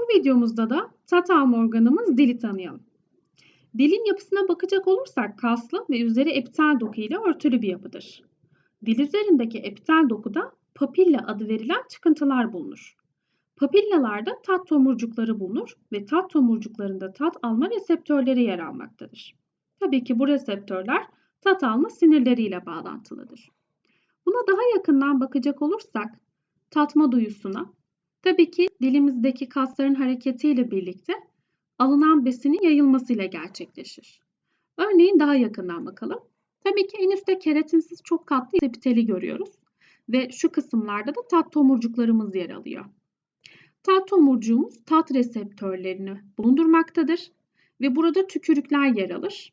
Bu videomuzda da tat alma organımız dili tanıyalım. Dilin yapısına bakacak olursak kaslı ve üzeri epitel doku ile örtülü bir yapıdır. Dil üzerindeki epitel dokuda papilla adı verilen çıkıntılar bulunur. Papillalarda tat tomurcukları bulunur ve tat tomurcuklarında tat alma reseptörleri yer almaktadır. Tabii ki bu reseptörler tat alma sinirleriyle bağlantılıdır. Buna daha yakından bakacak olursak tatma duyusuna tabii ki dilimizdeki kasların hareketiyle birlikte alınan besinin yayılmasıyla gerçekleşir. Örneğin daha yakından bakalım. Tabii ki en üstte keratinsiz çok katlı epiteli görüyoruz ve şu kısımlarda da tat tomurcuklarımız yer alıyor. Tat tomurcuğumuz tat reseptörlerini bulundurmaktadır ve burada tükürükler yer alır.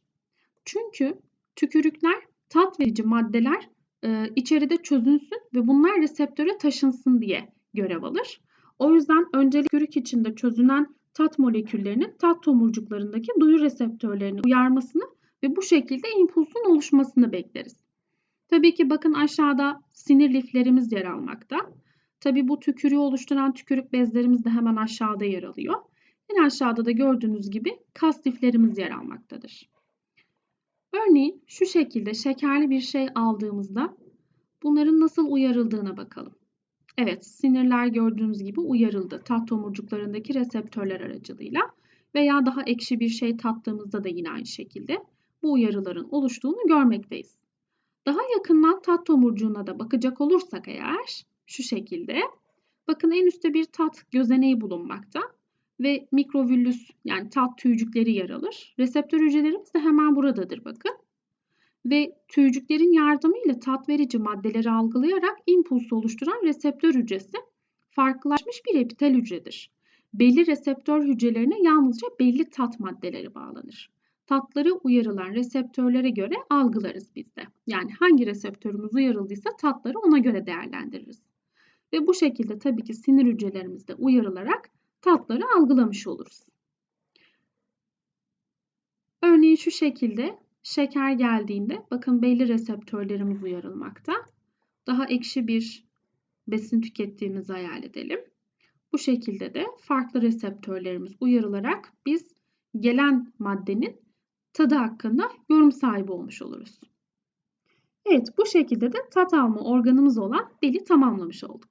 Çünkü tükürükler tat verici maddeler e, içeride çözünsün ve bunlar reseptöre taşınsın diye görev alır. O yüzden öncelik tükürük içinde çözünen tat moleküllerinin tat tomurcuklarındaki duyu reseptörlerini uyarmasını ve bu şekilde impulsun oluşmasını bekleriz. Tabii ki bakın aşağıda sinir liflerimiz yer almakta. Tabii bu tükürüğü oluşturan tükürük bezlerimiz de hemen aşağıda yer alıyor. En aşağıda da gördüğünüz gibi kas liflerimiz yer almaktadır. Örneğin şu şekilde şekerli bir şey aldığımızda bunların nasıl uyarıldığına bakalım. Evet, sinirler gördüğünüz gibi uyarıldı tat tomurcuklarındaki reseptörler aracılığıyla veya daha ekşi bir şey tattığımızda da yine aynı şekilde bu uyarıların oluştuğunu görmekteyiz. Daha yakından tat tomurcuğuna da bakacak olursak eğer şu şekilde bakın en üstte bir tat gözeneği bulunmakta ve mikrovüllüs yani tat tüycükleri yer alır. Reseptör hücrelerimiz de hemen buradadır bakın. Ve tüycüklerin yardımıyla tat verici maddeleri algılayarak impuls oluşturan reseptör hücresi farklılaşmış bir epitel hücredir. Belli reseptör hücrelerine yalnızca belli tat maddeleri bağlanır. Tatları uyarılan reseptörlere göre algılarız biz de. Yani hangi reseptörümüz uyarıldıysa tatları ona göre değerlendiririz. Ve bu şekilde tabii ki sinir hücrelerimiz de uyarılarak tatları algılamış oluruz. Örneğin şu şekilde şeker geldiğinde bakın belli reseptörlerimiz uyarılmakta. Daha ekşi bir besin tükettiğimizi hayal edelim. Bu şekilde de farklı reseptörlerimiz uyarılarak biz gelen maddenin tadı hakkında yorum sahibi olmuş oluruz. Evet bu şekilde de tat alma organımız olan dili tamamlamış olduk.